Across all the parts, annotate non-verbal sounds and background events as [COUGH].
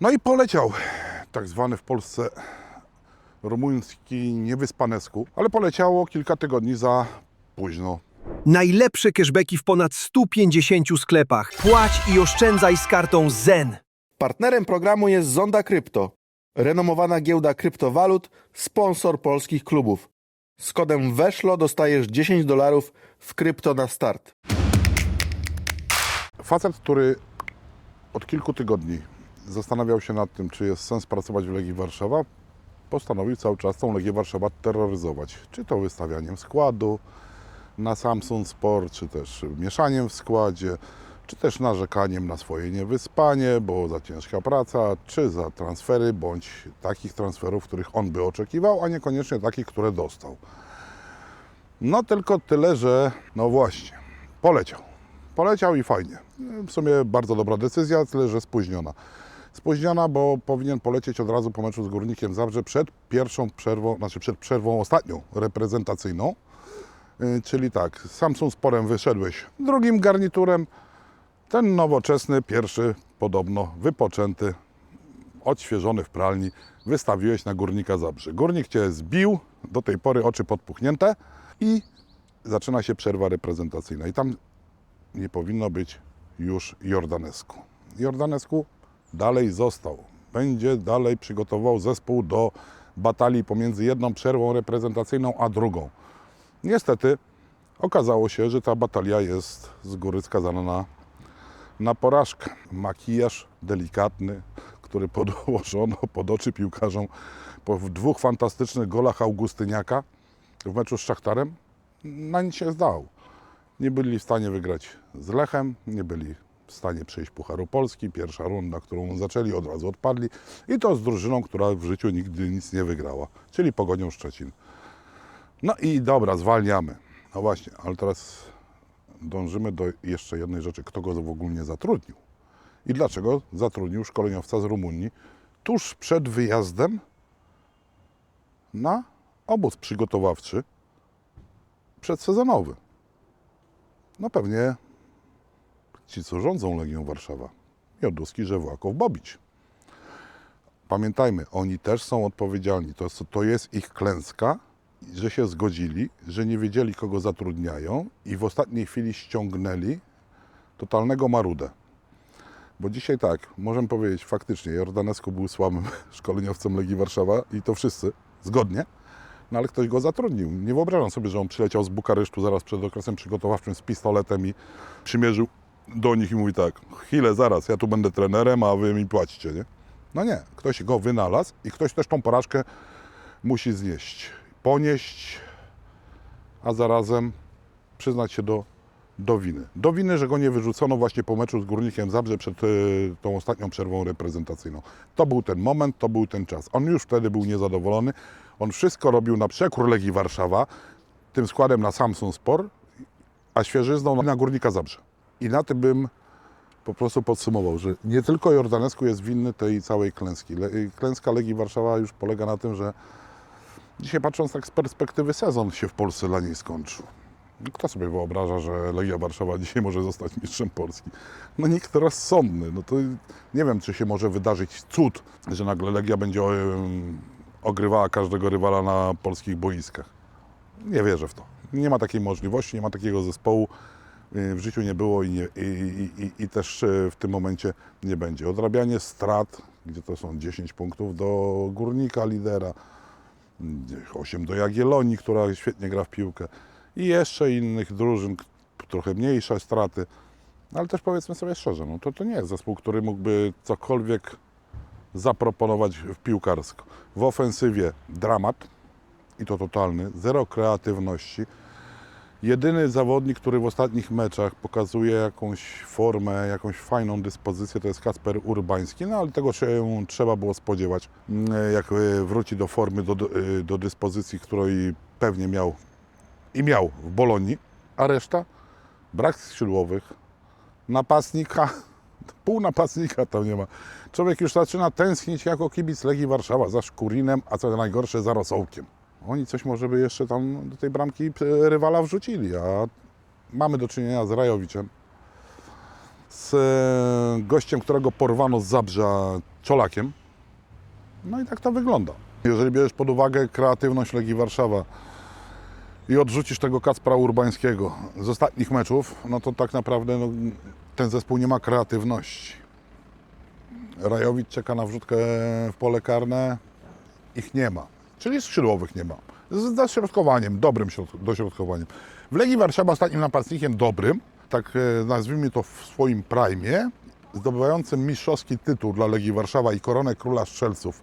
No i poleciał tak zwany w Polsce rumuński niewyspanesku, ale poleciało kilka tygodni za późno. Najlepsze cashbacki w ponad 150 sklepach. Płać i oszczędzaj z kartą ZEN. Partnerem programu jest Zonda Krypto, renomowana giełda kryptowalut, sponsor polskich klubów. Z kodem WESZLO dostajesz 10 dolarów w krypto na start. Facet, który od kilku tygodni zastanawiał się nad tym, czy jest sens pracować w Legii Warszawa, postanowił cały czas tą Legię Warszawa terroryzować. Czy to wystawianiem składu na Samsung Sport, czy też mieszaniem w składzie, czy też narzekaniem na swoje niewyspanie, bo za ciężka praca, czy za transfery, bądź takich transferów, których on by oczekiwał, a niekoniecznie takich, które dostał. No tylko tyle, że no właśnie, poleciał. Poleciał i fajnie. W sumie bardzo dobra decyzja, tyle że spóźniona. Spóźniona, bo powinien polecieć od razu po meczu z Górnikiem Zabrze przed pierwszą przerwą, znaczy przed przerwą ostatnią reprezentacyjną. Yy, Czyli tak, Samsung Sporem wyszedłeś drugim garniturem, ten nowoczesny, pierwszy, podobno wypoczęty, odświeżony w pralni, wystawiłeś na Górnika Zabrze. Górnik Cię zbił, do tej pory oczy podpuchnięte i zaczyna się przerwa reprezentacyjna. I tam nie powinno być już Jordanesku. Jordanesku dalej został. Będzie dalej przygotował zespół do batalii pomiędzy jedną przerwą reprezentacyjną a drugą. Niestety okazało się, że ta batalia jest z góry skazana na, na porażkę. Makijaż delikatny, który [LAUGHS] podłożono pod oczy piłkarzom po dwóch fantastycznych golach Augustyniaka w meczu z Szachtarem, na nic się zdał nie byli w stanie wygrać z Lechem, nie byli w stanie przejść Pucharu Polski. Pierwsza runda, którą zaczęli, od razu odpadli. I to z drużyną, która w życiu nigdy nic nie wygrała, czyli Pogonią Szczecin. No i dobra, zwalniamy. No właśnie, ale teraz dążymy do jeszcze jednej rzeczy. Kto go w ogóle zatrudnił? I dlaczego zatrudnił szkoleniowca z Rumunii tuż przed wyjazdem na obóz przygotowawczy przedsezonowy? No pewnie ci, co rządzą Legią Warszawa. Mioduski, Żewłakow, Bobić. Pamiętajmy, oni też są odpowiedzialni. To, jest- to jest ich klęska, że się zgodzili, że nie wiedzieli, kogo zatrudniają i w ostatniej chwili ściągnęli totalnego marudę. Bo dzisiaj tak, możemy powiedzieć, faktycznie Jordanesku był słabym [LAUGHS] szkoleniowcem Legii Warszawa i to wszyscy, zgodnie. No ale ktoś go zatrudnił. Nie wyobrażam sobie, że on przyleciał z Bukaresztu zaraz przed okresem przygotowawczym z pistoletem i przymierzył do nich i mówi tak, chwilę, zaraz, ja tu będę trenerem, a wy mi płacicie, nie? No nie, ktoś go wynalazł i ktoś też tą porażkę musi znieść. Ponieść, a zarazem przyznać się do, do winy. Do winy, że go nie wyrzucono właśnie po meczu z Górnikiem Zabrze przed y, tą ostatnią przerwą reprezentacyjną. To był ten moment, to był ten czas. On już wtedy był niezadowolony. On wszystko robił na przekór Legii Warszawa, tym składem na Samsung Sport, a świeżyzną na Górnika Zabrze. I na tym bym po prostu podsumował, że nie tylko Jordanesku jest winny tej całej klęski. Klęska Legii Warszawa już polega na tym, że dzisiaj patrząc tak z perspektywy sezon się w Polsce dla niej skończył. Kto sobie wyobraża, że Legia Warszawa dzisiaj może zostać mistrzem Polski? No nikt rozsądny. No to nie wiem, czy się może wydarzyć cud, że nagle Legia będzie ogrywała każdego rywala na polskich boiskach. Nie wierzę w to. Nie ma takiej możliwości, nie ma takiego zespołu. Y, W życiu nie było i, nie, i, i, i, też y, w tym momencie nie będzie. Odrabianie strat, gdzie to są 10 punktów do górnika lidera, 8 do Jagiellonii, która świetnie gra w piłkę i jeszcze innych drużyn, trochę mniejsze straty. Ale też powiedzmy sobie szczerze, no to, to nie jest zespół, który mógłby cokolwiek zaproponować w piłkarsko. W ofensywie dramat i to totalny, zero kreatywności. Jedyny zawodnik, który w ostatnich meczach pokazuje jakąś formę, jakąś fajną dyspozycję, to jest Kasper Urbański, no ale tego się trzeba było spodziewać, mm, jak y, wróci do formy, do, y, do dyspozycji, której pewnie miał i miał w Bolonii, a reszta brak skrzydłowych, napastnika, [LAUGHS] pół napastnika tam nie ma. Człowiek już zaczyna tęsknić jako kibic Legii Warszawa za Szkurinem, a co najgorsze za Rosołkiem. Oni coś może by jeszcze tam do tej bramki e, rywala wrzucili, a mamy do czynienia z Rajowiczem, z e, gościem, którego porwano z Zabrza czolakiem. No i tak to wygląda. Jeżeli bierzesz pod uwagę kreatywność Legii Warszawa i odrzucisz tego Kacpra Urbańskiego z ostatnich meczów, no to tak naprawdę no, ten zespół nie ma kreatywności. Rajowicz czeka na wrzutkę w pole karne, ich nie ma. Czyli skrzydłowych nie ma. Z dośrodkowaniem, dobrym środ- dośrodkowaniem. W Legii Warszawa ostatnim napastnikiem dobrym, tak e, nazwijmy to w swoim prime, zdobywającym mistrzowski tytuł dla Legii Warszawa i koronę króla strzelców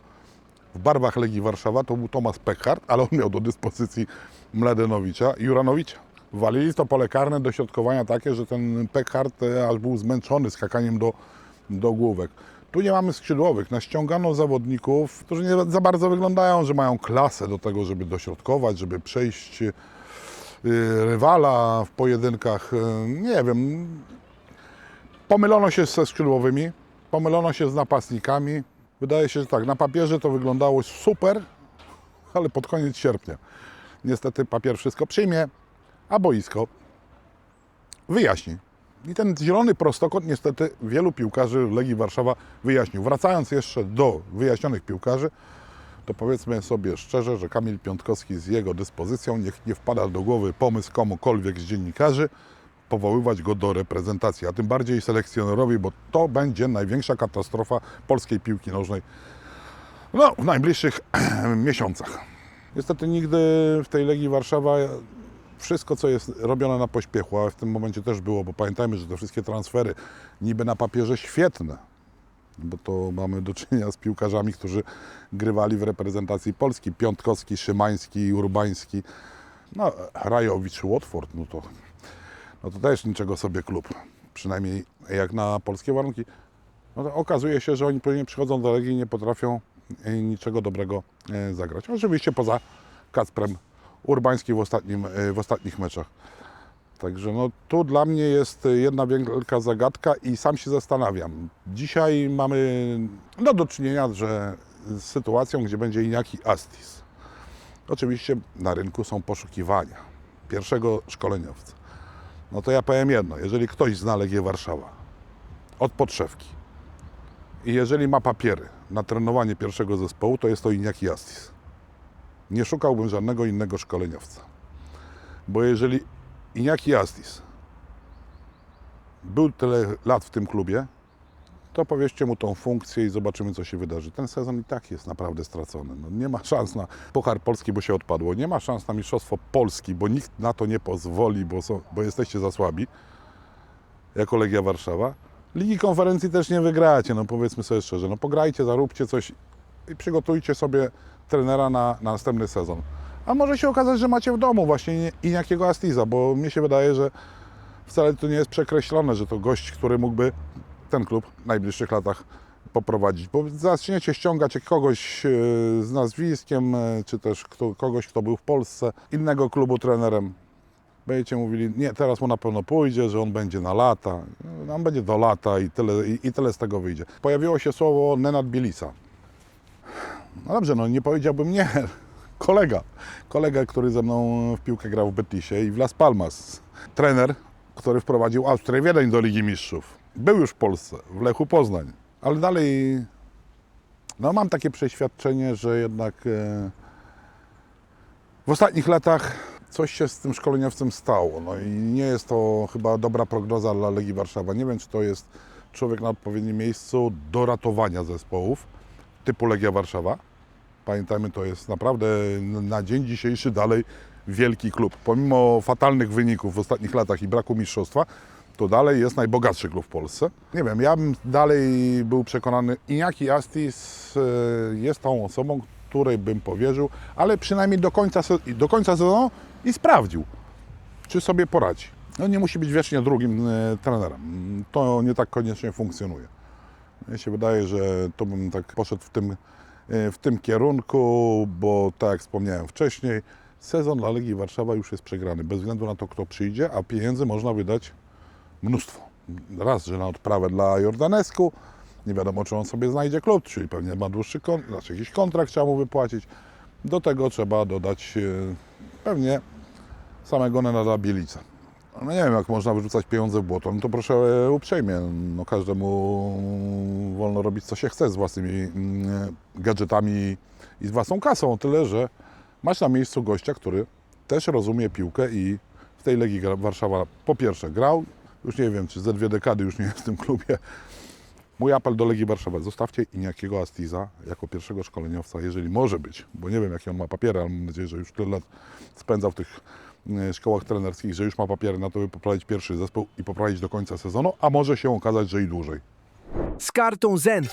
w barwach Legii Warszawa to był Tomasz Peckhardt, ale on miał do dyspozycji Mladenowicza i Juranowicza. Walili to pole karne dośrodkowania takie, że ten Peckhardt e, aż był zmęczony skakaniem do, do główek. Tu nie mamy skrzydłowych. Naściągano zawodników, którzy nie za bardzo wyglądają, że mają klasę do tego, żeby dośrodkować, żeby przejść y, rywala w pojedynkach. Y, Nie wiem. Pomylono się ze skrzydłowymi, pomylono się z napastnikami. Wydaje się, że tak, na papierze to wyglądało super, ale pod koniec sierpnia. Niestety papier wszystko przyjmie, a boisko wyjaśni. I ten zielony prostokąt niestety wielu piłkarzy Legii Warszawa wyjaśnił. Wracając jeszcze do wyjaśnionych piłkarzy, to powiedzmy sobie szczerze, że Kamil Piątkowski z jego dyspozycją niech nie wpada do głowy pomysł komukolwiek z dziennikarzy powoływać go do reprezentacji, a tym bardziej selekcjonerowi, bo to będzie największa katastrofa polskiej piłki nożnej no, w najbliższych [CLEARS THROAT] miesiącach. Niestety nigdy w tej Legii Warszawa wszystko, co jest robione na pośpiechu, a w tym momencie też było, bo pamiętajmy, że te wszystkie transfery niby na papierze świetne, bo to mamy do czynienia z piłkarzami, którzy grywali w reprezentacji Polski. Piątkowski, Szymański, Urbański, no Rajowicz, Watford, no to, no to też niczego sobie klub, przynajmniej jak na polskie warunki. No okazuje się, że oni pewnie przychodzą do Legii i nie potrafią e, niczego dobrego e, zagrać. Oczywiście poza Kacprem Urbański w, ostatnim, e, w ostatnich meczach. Także no, tu dla mnie jest jedna wielka zagadka i sam się zastanawiam. Dzisiaj mamy no, do czynienia że, z sytuacją, gdzie będzie Iniaki Astis. Oczywiście na rynku są poszukiwania pierwszego szkoleniowca. No to ja powiem jedno, jeżeli ktoś zna Legię Warszawa od podszewki i jeżeli ma papiery na trenowanie pierwszego zespołu, to jest to Iniaki Astis. Nie szukałbym żadnego innego szkoleniowca. Bo jeżeli Iniaki Astis był tyle lat w tym klubie, to powierzcie mu tą funkcję i zobaczymy, co się wydarzy. Ten sezon i tak jest naprawdę stracony. No, nie ma szans na Puchar Polski, bo się odpadło. Nie ma szans na Mistrzostwo Polski, bo nikt na to nie pozwoli, bo, są, bo jesteście za słabi, jako Legia Warszawa. Ligi Konferencji też nie wygracie, no powiedzmy sobie szczerze. No pograjcie, zaróbcie coś i przygotujcie sobie trenera na, na następny sezon. A może się okazać, że macie w domu właśnie Iniakiego Astiza, bo mi się wydaje, że wcale to nie jest przekreślone, że to gość, który mógłby ten klub w najbliższych latach poprowadzić. Bo zaczniecie ściągać kogoś e, z nazwiskiem, e, czy też kto, kogoś, kto był w Polsce, innego klubu trenerem. Będziecie mówili, nie, teraz mu na pewno pójdzie, że on będzie na lata. On będzie do lata i tyle, i, i tyle z tego wyjdzie. Pojawiło się słowo Nenad Bielisa. No dobrze, no nie powiedziałbym nie. [LAUGHS] Kolega. Kolega, który ze mną w piłkę grał w Betisie i w Las Palmas. Trener, który wprowadził Austrię Wiedeń do Ligi Mistrzów. Był już w Polsce, w Lechu Poznań. Ale dalej no mam takie przeświadczenie, że jednak e, w ostatnich latach coś się z tym szkoleniowcem stało. No i nie jest to chyba dobra prognoza dla Legii Warszawa. Nie wiem, czy to jest człowiek na odpowiednim miejscu do ratowania zespołów typu Legia Warszawa. Pamiętajmy, to jest naprawdę na dzień dzisiejszy dalej wielki klub. Pomimo fatalnych wyników w ostatnich latach i braku mistrzostwa, to dalej jest najbogatszy klub w Polsce. Nie wiem, ja bym dalej był przekonany, Iñaki Astis e, jest tą osobą, której bym powierzył, ale przynajmniej do końca, do końca sezonu i sprawdził, czy sobie poradzi. No nie musi być wiecznie drugim e, trenerem. To nie tak koniecznie funkcjonuje. Mnie się wydaje, że to bym tak poszedł w tym, e, w tym kierunku, bo tak jak wspomniałem wcześniej, sezon dla Legii Warszawa już jest przegrany, bez względu na to, kto przyjdzie, a pieniędzy można wydać mnóstwo. Raz, że na odprawę dla Jordanesku, nie wiadomo, czy on sobie znajdzie klub, czyli pewnie ma dłuższy kon- znaczy jakiś kontrakt trzeba mu wypłacić. Do tego trzeba dodać e, pewnie samego Nenada Bielica. No nie wiem, jak można wyrzucać pieniądze w błoto, no to proszę e, uprzejmie. No każdemu wolno robić, co się chce z własnymi mm, gadżetami i z własną kasą. Tyle, że masz na miejscu gościa, który też rozumie piłkę i w tej Legii Warszawa po pierwsze grał, już nie wiem, czy ze dwie dekady już nie jest w tym klubie. Mój apel do Legii Warszawa, zostawcie Iniakiego Astiza jako pierwszego szkoleniowca, jeżeli może być, bo nie wiem, jakie on ma papiery, ale mam nadzieję, że już tyle lat spędzał w tych szkołach trenerskich, że już ma papiery na to, by poprawić pierwszy zespół i poprawić do końca sezonu, a może się okazać, że i dłużej. Z kartą Zen.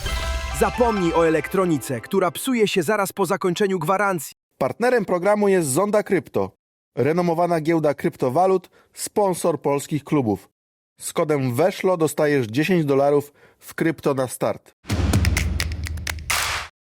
Zapomnij o elektronice, która psuje się zaraz po zakończeniu gwarancji. Partnerem programu jest Zonda Krypto, renomowana giełda kryptowalut, sponsor polskich klubów. Z kodem WESZLO dostajesz 10 dolarów w krypto na start.